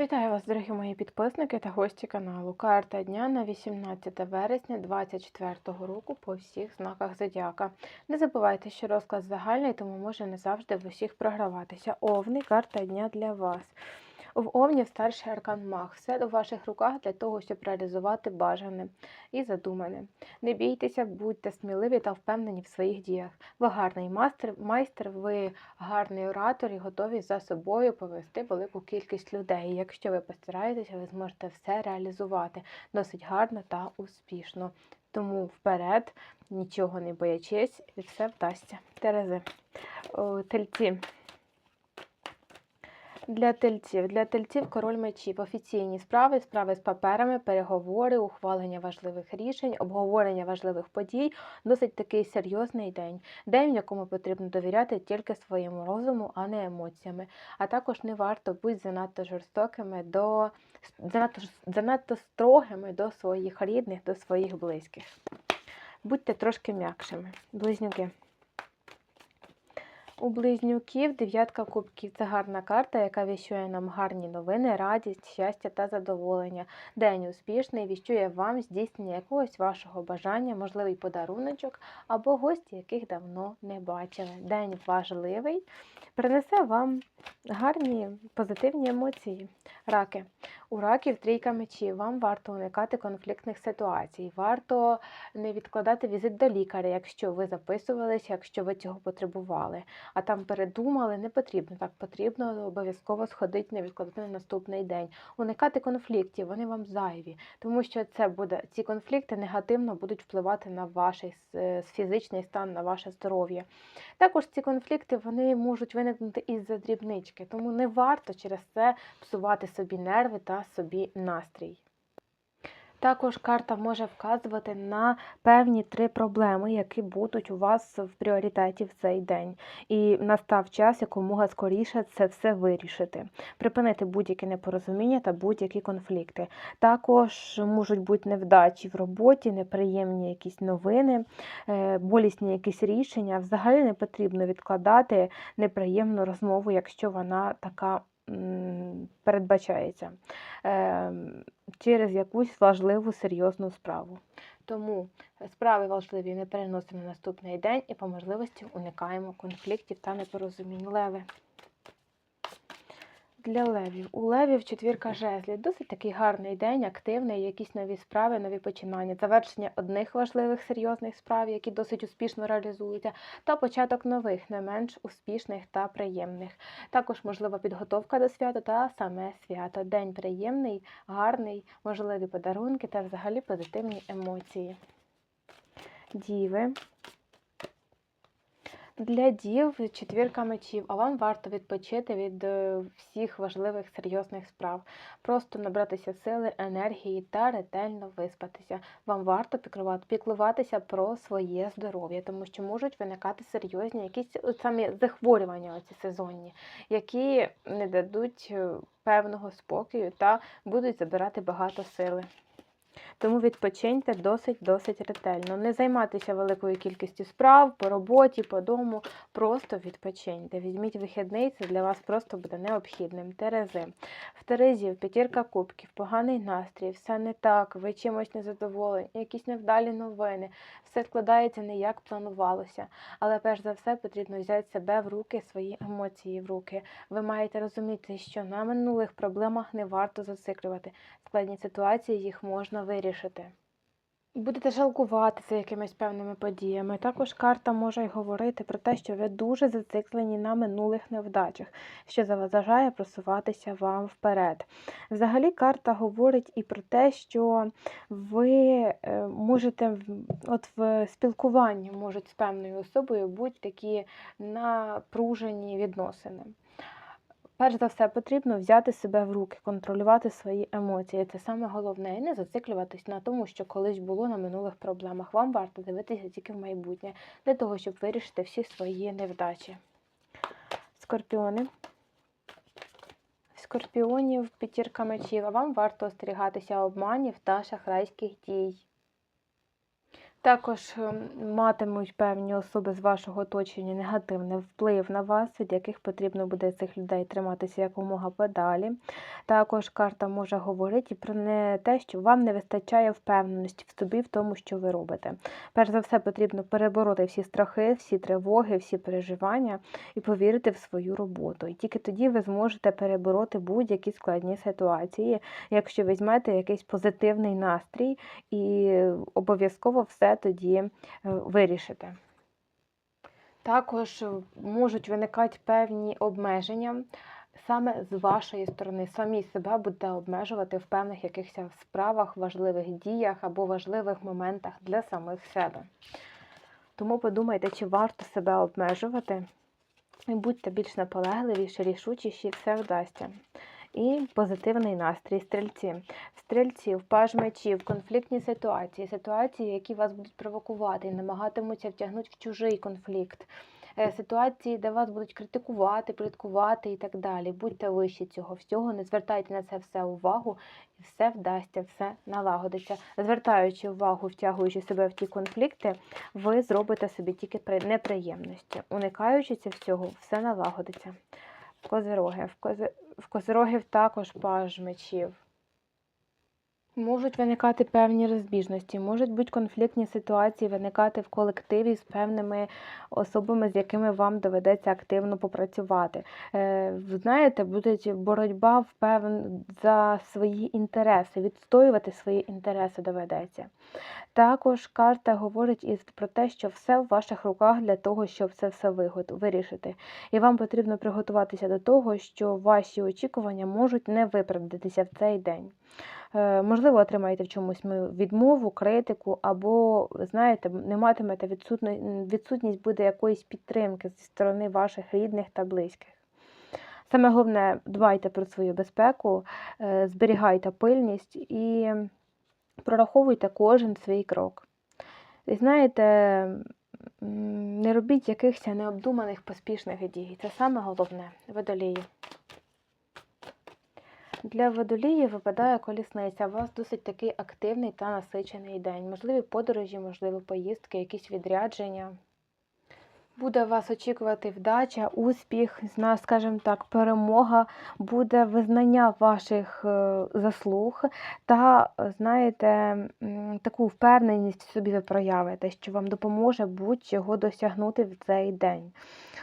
Вітаю вас, дорогі мої підписники та гості каналу. Карта дня на 18 вересня 2024 року по всіх знаках зодіака. Не забувайте, що розклад загальний, тому може не завжди в усіх програватися. Овний карта дня для вас. В Овні старший аркан Маг. Все у ваших руках для того, щоб реалізувати бажане і задумане. Не бійтеся, будьте сміливі та впевнені в своїх діях. Ви гарний майстер, майстер, ви гарний оратор і готові за собою повести велику кількість людей. Якщо ви постараєтеся, ви зможете все реалізувати досить гарно та успішно. Тому вперед, нічого не боячись, і все вдасться. Терези. Тельці. Для тельців. Для тельців король мечів. Офіційні справи, справи з паперами, переговори, ухвалення важливих рішень, обговорення важливих подій. Досить такий серйозний день. День, в якому потрібно довіряти тільки своєму розуму, а не емоціями. А також не варто бути занадто жорстокими до занадто, занадто строгими до своїх рідних, до своїх близьких. Будьте трошки м'якшими. Близнюки. У близнюків дев'ятка кубків це гарна карта, яка віщує нам гарні новини, радість, щастя та задоволення. День успішний, віщує вам здійснення якогось вашого бажання, можливий подаруночок або гості, яких давно не бачили. День важливий, принесе вам гарні позитивні емоції. Раки. У раків трійка мечів. Вам варто уникати конфліктних ситуацій. Варто не відкладати візит до лікаря, якщо ви записувалися, якщо ви цього потребували. А там передумали, не потрібно. Так потрібно обов'язково сходити, не відкладати на наступний день. Уникати конфліктів, вони вам зайві, тому що це буде ці конфлікти негативно будуть впливати на ваш е, фізичний стан, на ваше здоров'я. Також ці конфлікти вони можуть виникнути із-за дрібнички, тому не варто через це псувати собі нерви та собі настрій. Також карта може вказувати на певні три проблеми, які будуть у вас в пріоритеті в цей день. І настав час якомога скоріше це все вирішити, припинити будь-які непорозуміння та будь-які конфлікти. Також можуть бути невдачі в роботі, неприємні якісь новини, е, болісні якісь рішення. Взагалі не потрібно відкладати неприємну розмову, якщо вона така передбачається ем, через якусь важливу серйозну справу. Тому справи важливі не переносимо на наступний день і по можливості уникаємо конфліктів та непорозумінь. Леви. Для левів. У левів четвірка жезлів. Досить такий гарний день, активний, якісь нові справи, нові починання, завершення одних важливих серйозних справ, які досить успішно реалізуються, та початок нових, не менш успішних та приємних. Також можлива підготовка до свята та саме свято. День приємний, гарний, можливі подарунки та взагалі позитивні емоції. Діви. Для дів четвірка мечів, а вам варто відпочити від е, всіх важливих серйозних справ, просто набратися сили, енергії та ретельно виспатися. Вам варто піклуватися про своє здоров'я, тому що можуть виникати серйозні якісь самі захворювання оці сезонні, які не дадуть е, певного спокою та будуть забирати багато сили. Тому відпочиньте досить-досить ретельно. Не займайтеся великою кількістю справ по роботі, по дому. Просто відпочиньте. Візьміть вихідний, це для вас просто буде необхідним. Терези. В Терезів п'ятірка кубків, поганий настрій, все не так, ви чимось незадоволені, якісь невдалі новини. Все складається не як планувалося. Але перш за все потрібно взяти себе в руки, свої емоції в руки. Ви маєте розуміти, що на минулих проблемах не варто зациклювати. Складні ситуації їх можна вирішити. Будете жалкувати за якимись певними подіями. Також карта може й говорити про те, що ви дуже зациклені на минулих невдачах, що заважає просуватися вам вперед. Взагалі, карта говорить і про те, що ви е, можете от в спілкуванні можуть з певною особою бути такі напружені відносини. Перш за все, потрібно взяти себе в руки, контролювати свої емоції. Це саме головне, і не зациклюватись на тому, що колись було на минулих проблемах. Вам варто дивитися тільки в майбутнє, для того, щоб вирішити всі свої невдачі. Скорпіони. Скорпіонів п'ятірка мечів, а вам варто остерігатися обманів та шахрайських дій. Також ем, матимуть певні особи з вашого оточення негативний вплив на вас, від яких потрібно буде цих людей триматися якомога подалі. Також карта може говорити про не те, що вам не вистачає впевненості в собі в тому, що ви робите. Перш за все, потрібно перебороти всі страхи, всі тривоги, всі переживання і повірити в свою роботу. І тільки тоді ви зможете перебороти будь-які складні ситуації, якщо візьмете якийсь позитивний настрій і обов'язково все тоді е, вирішите. Також е, можуть виникати певні обмеження саме з вашої сторони. Самі себе будете обмежувати в певних якихось справах, важливих діях або важливих моментах для самих себе. Тому подумайте, чи варто себе обмежувати. І будьте більш наполегливіші, рішучіші, все вдасться. І позитивний настрій стрільці. Стрільців, паж мечів, конфліктні ситуації, ситуації, які вас будуть провокувати і намагатимуться втягнути в чужий конфлікт. Е, Ситуації, де вас будуть критикувати, пліткувати і так далі. Будьте вищі цього всього, не звертайте на це все увагу, і все вдасться, все налагодиться. Звертаючи увагу, втягуючи себе в ті конфлікти, ви зробите собі тільки неприємності. Уникаючи цього всього, все налагодиться. Козироги. В, кози... козирогів також паж мечів. Можуть виникати певні розбіжності, можуть бути конфліктні ситуації виникати в колективі з певними особами, з якими вам доведеться активно попрацювати. Е, знаєте, буде боротьба в певн... за свої інтереси, відстоювати свої інтереси доведеться. Також карта говорить із про те, що все в ваших руках для того, щоб це все вирішити. І вам потрібно приготуватися до того, що ваші очікування можуть не виправдатися в цей день. Е, Можливо, отримаєте в чомусь відмову, критику, або, знаєте, не матимете відсутність буде якоїсь підтримки зі сторони ваших рідних та близьких. Саме головне, дбайте про свою безпеку, е, зберігайте пильність і прораховуйте кожен свій крок. І знаєте, не робіть якихось необдуманих поспішних дій. Це саме головне водолії. Для водолії випадає колісниця. У вас досить такий активний та насичений день. Можливі подорожі, можливі поїздки, якісь відрядження. Буде вас очікувати вдача, успіх, скажімо так, перемога, буде визнання ваших е, заслуг та, знаєте, таку впевненість собі ви проявите, що вам допоможе будь-чого досягнути в цей день.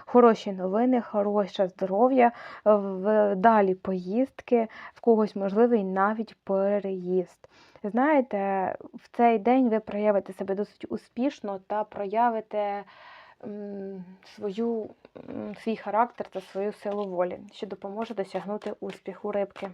Хороші новини, хороше здоров'я, вдалі поїздки, в когось можливий навіть переїзд. Знаєте, в цей день ви проявите себе досить успішно та проявите свою, свій характер та свою силу волі, що допоможе досягнути успіху рибки.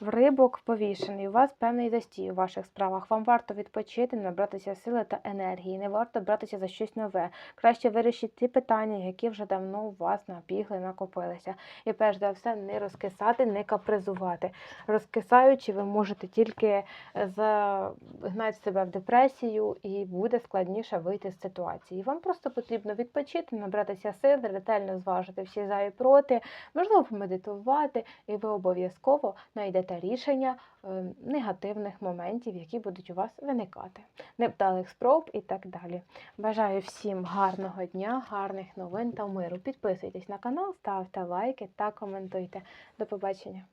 В рибок повішений. У вас певний застій у ваших справах. Вам варто відпочити, набратися сили та енергії. Не варто братися за щось нове. Краще вирішити ті питання, які вже давно у вас набігли, накопилися. І перш за все, не розкисати, не капризувати. Розкисаючи, ви можете тільки е, загнати себе в депресію і буде складніше вийти з ситуації. Вам просто потрібно відпочити, набратися сил, ретельно зважити всі за і проти, можливо, помедитувати, і ви обов'язково знайдете рішення е, негативних моментів, які будуть у вас виникати, невдалих спроб і так далі. Бажаю всім гарного дня, гарних новин та миру. Підписуйтесь на канал, ставте лайки та коментуйте. До побачення!